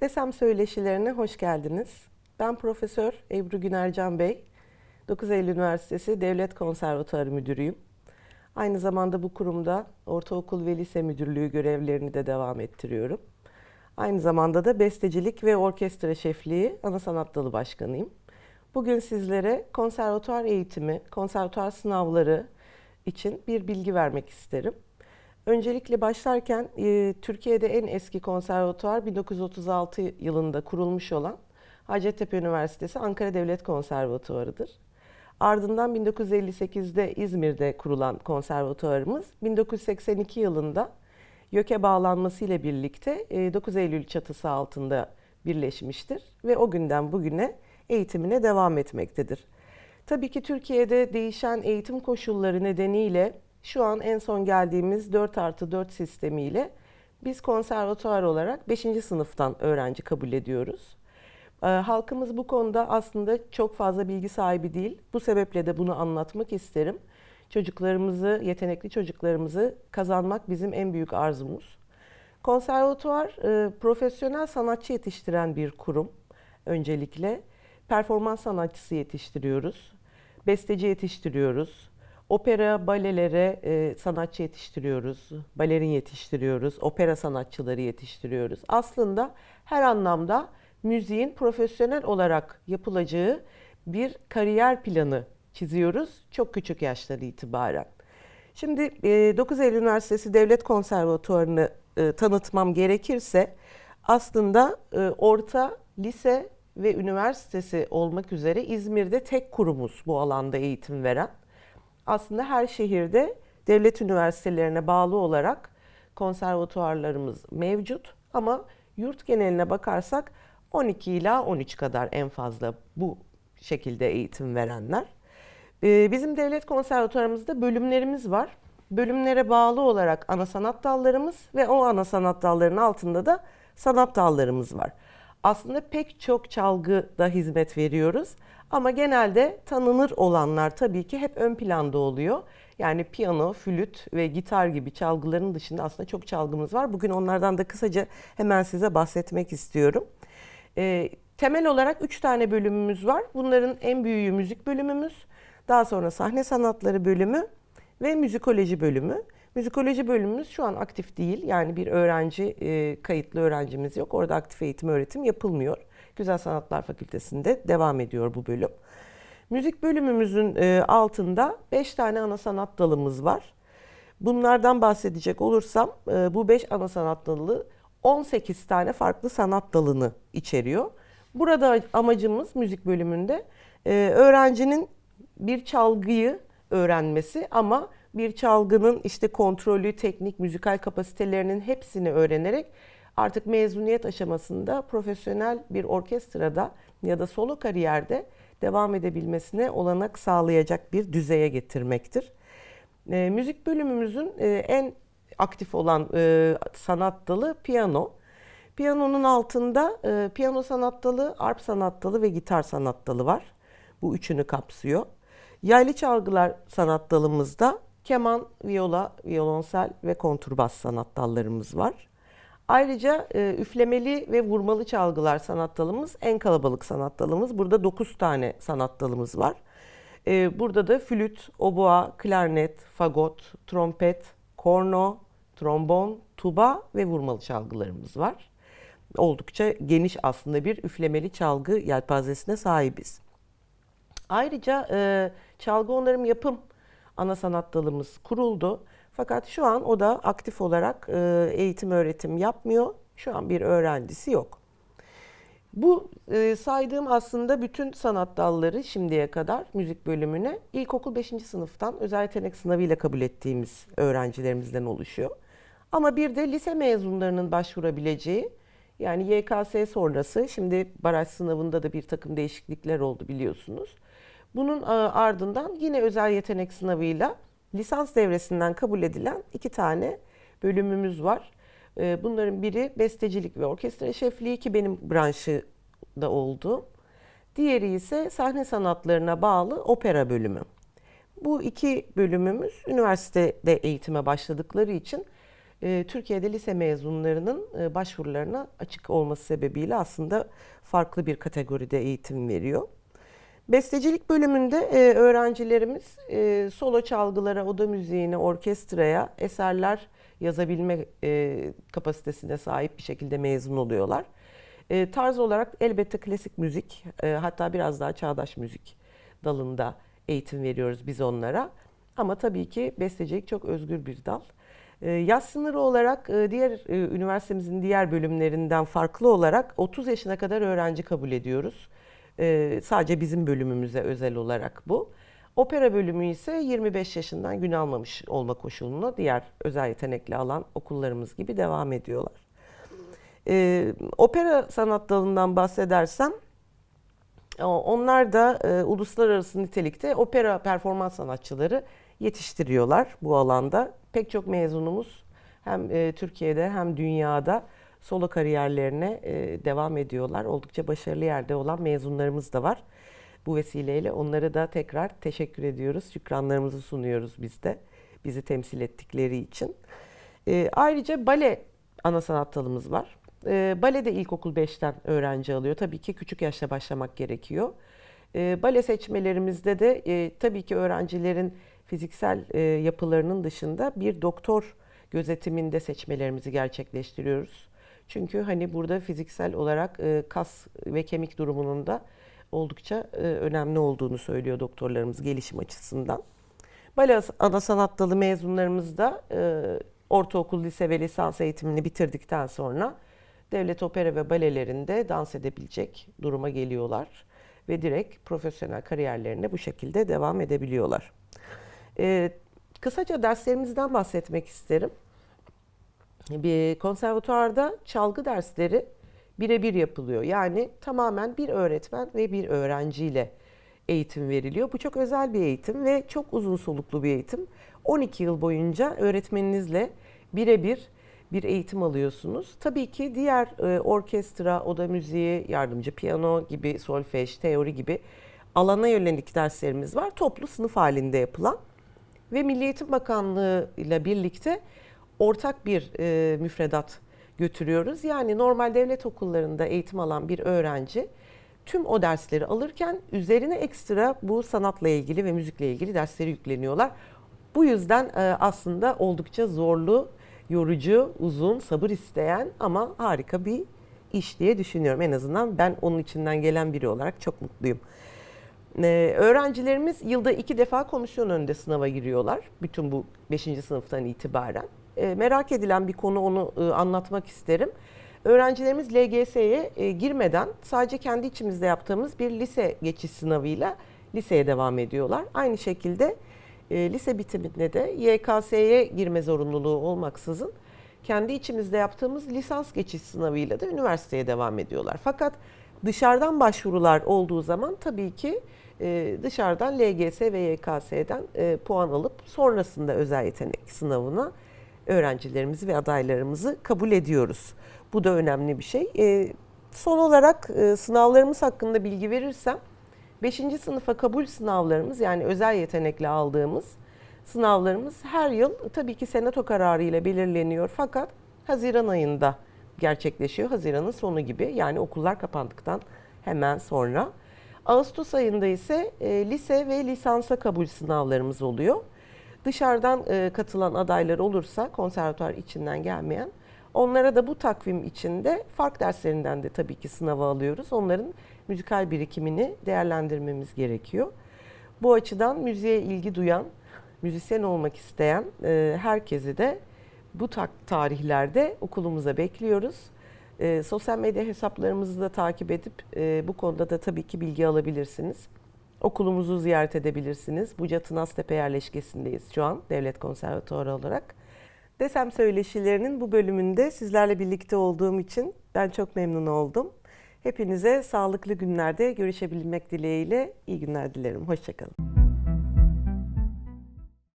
Desem söyleşilerine hoş geldiniz. Ben Profesör Ebru Günercan Bey. 9 Eylül Üniversitesi Devlet Konservatuarı Müdürüyüm. Aynı zamanda bu kurumda ortaokul ve lise müdürlüğü görevlerini de devam ettiriyorum. Aynı zamanda da bestecilik ve orkestra şefliği ana sanat dalı başkanıyım. Bugün sizlere konservatuar eğitimi, konservatuar sınavları için bir bilgi vermek isterim. Öncelikle başlarken e, Türkiye'de en eski konservatuar 1936 yılında kurulmuş olan Hacettepe Üniversitesi Ankara Devlet Konservatuarı'dır. Ardından 1958'de İzmir'de kurulan konservatuarımız 1982 yılında YÖK'e bağlanması ile birlikte e, 9 Eylül çatısı altında birleşmiştir ve o günden bugüne eğitimine devam etmektedir. Tabii ki Türkiye'de değişen eğitim koşulları nedeniyle şu an en son geldiğimiz 4 artı 4 sistemiyle biz konservatuar olarak 5. sınıftan öğrenci kabul ediyoruz. Ee, Halkımız bu konuda aslında çok fazla bilgi sahibi değil. Bu sebeple de bunu anlatmak isterim. Çocuklarımızı, yetenekli çocuklarımızı kazanmak bizim en büyük arzumuz. Konservatuvar e, profesyonel sanatçı yetiştiren bir kurum öncelikle. Performans sanatçısı yetiştiriyoruz. Besteci yetiştiriyoruz. Opera, balelere e, sanatçı yetiştiriyoruz. Balerin yetiştiriyoruz. Opera sanatçıları yetiştiriyoruz. Aslında her anlamda müziğin profesyonel olarak yapılacağı bir kariyer planı çiziyoruz çok küçük yaştan itibaren. Şimdi e, 9 Eylül Üniversitesi Devlet Konservatuvarı'nı e, tanıtmam gerekirse aslında e, orta, lise ve üniversitesi olmak üzere İzmir'de tek kurumuz bu alanda eğitim veren. Aslında her şehirde devlet üniversitelerine bağlı olarak konservatuarlarımız mevcut ama yurt geneline bakarsak 12 ila 13 kadar en fazla bu şekilde eğitim verenler. Ee, Bizim devlet konservatuarımızda bölümlerimiz var. Bölümlere bağlı olarak ana sanat dallarımız ve o ana sanat dallarının altında da sanat dallarımız var. Aslında pek çok çalgıda hizmet veriyoruz ama genelde tanınır olanlar tabii ki hep ön planda oluyor. Yani piyano, flüt ve gitar gibi çalgıların dışında aslında çok çalgımız var. Bugün onlardan da kısaca hemen size bahsetmek istiyorum. E, temel olarak üç tane bölümümüz var. Bunların en büyüğü müzik bölümümüz, daha sonra sahne sanatları bölümü ve müzikoloji bölümü. Müzikoloji bölümümüz şu an aktif değil. Yani bir öğrenci, e, kayıtlı öğrencimiz yok. Orada aktif eğitim öğretim yapılmıyor. Güzel Sanatlar Fakültesi'nde devam ediyor bu bölüm. Müzik bölümümüzün e, altında 5 tane ana sanat dalımız var. Bunlardan bahsedecek olursam e, bu 5 ana sanat dalı 18 tane farklı sanat dalını içeriyor. Burada amacımız müzik bölümünde e, öğrencinin bir çalgıyı öğrenmesi ama bir çalgının işte kontrolü, teknik, müzikal kapasitelerinin hepsini öğrenerek artık mezuniyet aşamasında profesyonel bir orkestrada ya da solo kariyerde devam edebilmesine olanak sağlayacak bir düzeye getirmektir. E, müzik bölümümüzün e, en aktif olan e, sanat dalı piyano. Piyanonun altında e, piyano sanat dalı, arp sanat dalı ve gitar sanat dalı var. Bu üçünü kapsıyor. Yaylı çalgılar sanat dalımızda keman, viola, violonsel ve konturbas sanat dallarımız var. Ayrıca e, üflemeli ve vurmalı çalgılar sanat dalımız en kalabalık sanat dalımız. Burada 9 tane sanat dalımız var. E, burada da flüt, oboa, klarnet, fagot, trompet, korno, trombon, tuba ve vurmalı çalgılarımız var. Oldukça geniş aslında bir üflemeli çalgı yelpazesine sahibiz. Ayrıca e, çalgı onarım yapım ana sanat dalımız kuruldu. Fakat şu an o da aktif olarak e, eğitim öğretim yapmıyor. Şu an bir öğrencisi yok. Bu e, saydığım aslında bütün sanat dalları şimdiye kadar müzik bölümüne ilkokul 5. sınıftan özel yetenek sınavıyla kabul ettiğimiz öğrencilerimizden oluşuyor. Ama bir de lise mezunlarının başvurabileceği yani YKS sonrası şimdi baraj sınavında da bir takım değişiklikler oldu biliyorsunuz. Bunun e, ardından yine özel yetenek sınavıyla lisans devresinden kabul edilen iki tane bölümümüz var. E, Bunların biri bestecilik ve orkestra şefliği ki benim branşı da oldu. Diğeri ise sahne sanatlarına bağlı opera bölümü. Bu iki bölümümüz üniversitede eğitime başladıkları için e, Türkiye'de lise mezunlarının başvurularına açık olması sebebiyle aslında farklı bir kategoride eğitim veriyor. Bestecilik bölümünde e, öğrencilerimiz e, solo çalgılara, oda müziğine, orkestraya eserler yazabilme e, kapasitesine sahip bir şekilde mezun oluyorlar. E, tarz olarak elbette klasik müzik, e, hatta biraz daha çağdaş müzik dalında eğitim veriyoruz biz onlara. Ama tabii ki bestecilik çok özgür bir dal. E, yaş sınırı olarak e, diğer e, üniversitemizin diğer bölümlerinden farklı olarak 30 yaşına kadar öğrenci kabul ediyoruz. E, sadece bizim bölümümüze özel olarak bu. Opera bölümü ise 25 yaşından gün almamış olma koşulunu diğer özel yetenekli alan okullarımız gibi devam ediyorlar. E, opera sanat dalından bahsedersem onlar da e, uluslararası nitelikte opera performans sanatçıları yetiştiriyorlar bu alanda. Pek çok mezunumuz hem e, Türkiye'de hem dünyada solo kariyerlerine e, devam ediyorlar. Oldukça başarılı yerde olan mezunlarımız da var. Bu vesileyle onlara da tekrar teşekkür ediyoruz. Şükranlarımızı sunuyoruz biz de bizi temsil ettikleri için. E, ayrıca bale ana sanat dalımız var. E, bale de ilkokul 5'ten öğrenci alıyor. Tabii ki küçük yaşta başlamak gerekiyor. E, bale seçmelerimizde de tabii ki öğrencilerin fiziksel yapılarının dışında bir doktor gözetiminde seçmelerimizi gerçekleştiriyoruz. Çünkü hani burada fiziksel olarak e, kas ve kemik durumunun da oldukça e, önemli olduğunu söylüyor doktorlarımız gelişim açısından. Bale ana sanat dalı mezunlarımız da e, ortaokul, lise ve lisans eğitimini bitirdikten sonra devlet opera ve balelerinde dans edebilecek duruma geliyorlar ve direkt profesyonel kariyerlerine bu şekilde devam edebiliyorlar. E, kısaca derslerimizden bahsetmek isterim. Bir konservatuarda çalgı dersleri birebir yapılıyor. Yani tamamen bir öğretmen ve bir öğrenciyle eğitim veriliyor. Bu çok özel bir eğitim ve çok uzun soluklu bir eğitim. 12 yıl boyunca öğretmeninizle birebir bir eğitim alıyorsunuz. Tabii ki diğer e, orkestra, oda müziği, yardımcı piyano gibi, solfej, teori gibi alana yönelik derslerimiz var. Toplu sınıf halinde yapılan ve Milli Eğitim Bakanlığı ile birlikte ortak bir e, müfredat götürüyoruz. Yani normal devlet okullarında eğitim alan bir öğrenci tüm o dersleri alırken üzerine ekstra bu sanatla ilgili ve müzikle ilgili dersleri yükleniyorlar. Bu yüzden e, aslında oldukça zorlu, yorucu, uzun, sabır isteyen ama harika bir iş diye düşünüyorum. En azından ben onun içinden gelen biri olarak çok mutluyum. Ee, öğrencilerimiz yılda iki defa komisyon önünde sınava giriyorlar. Bütün bu 5. sınıftan itibaren. Ee, merak edilen bir konu onu e, anlatmak isterim. Öğrencilerimiz LGS'ye e, girmeden sadece kendi içimizde yaptığımız bir lise geçiş sınavıyla liseye devam ediyorlar. Aynı şekilde e, lise bitiminde de YKS'ye girme zorunluluğu olmaksızın kendi içimizde yaptığımız lisans geçiş sınavıyla da üniversiteye devam ediyorlar. Fakat dışarıdan başvurular olduğu zaman tabii ki e, dışarıdan LGS ve YKS'den e, puan alıp sonrasında özel yetenek sınavına öğrencilerimizi ve adaylarımızı kabul ediyoruz. Bu da önemli bir şey. E, son olarak e, sınavlarımız hakkında bilgi verirsem 5. sınıfa kabul sınavlarımız yani özel yetenekle aldığımız sınavlarımız her yıl tabii ki senato kararı ile belirleniyor fakat Haziran ayında gerçekleşiyor. Haziran'ın sonu gibi yani okullar kapandıktan hemen sonra. Ağustos ayında ise e, lise ve lisansa kabul sınavlarımız oluyor. Dışarıdan e, katılan adaylar olursa konservatuar içinden gelmeyen onlara da bu takvim içinde fark derslerinden de tabii ki sınava alıyoruz. Onların müzikal birikimini değerlendirmemiz gerekiyor. Bu açıdan müziğe ilgi duyan, müzisyen olmak isteyen e, herkesi de bu ta- tarihlerde okulumuza bekliyoruz. E, sosyal medya hesaplarımızı da takip edip e, bu konuda da tabii ki bilgi alabilirsiniz. Okulumuzu ziyaret edebilirsiniz. Buca Tınaztepe yerleşkesindeyiz şu an Devlet Konservatuarı olarak. Desem söyleşilerinin bu bölümünde sizlerle birlikte olduğum için ben çok memnun oldum. Hepinize sağlıklı günlerde görüşebilmek dileğiyle iyi günler dilerim. Hoşçakalın.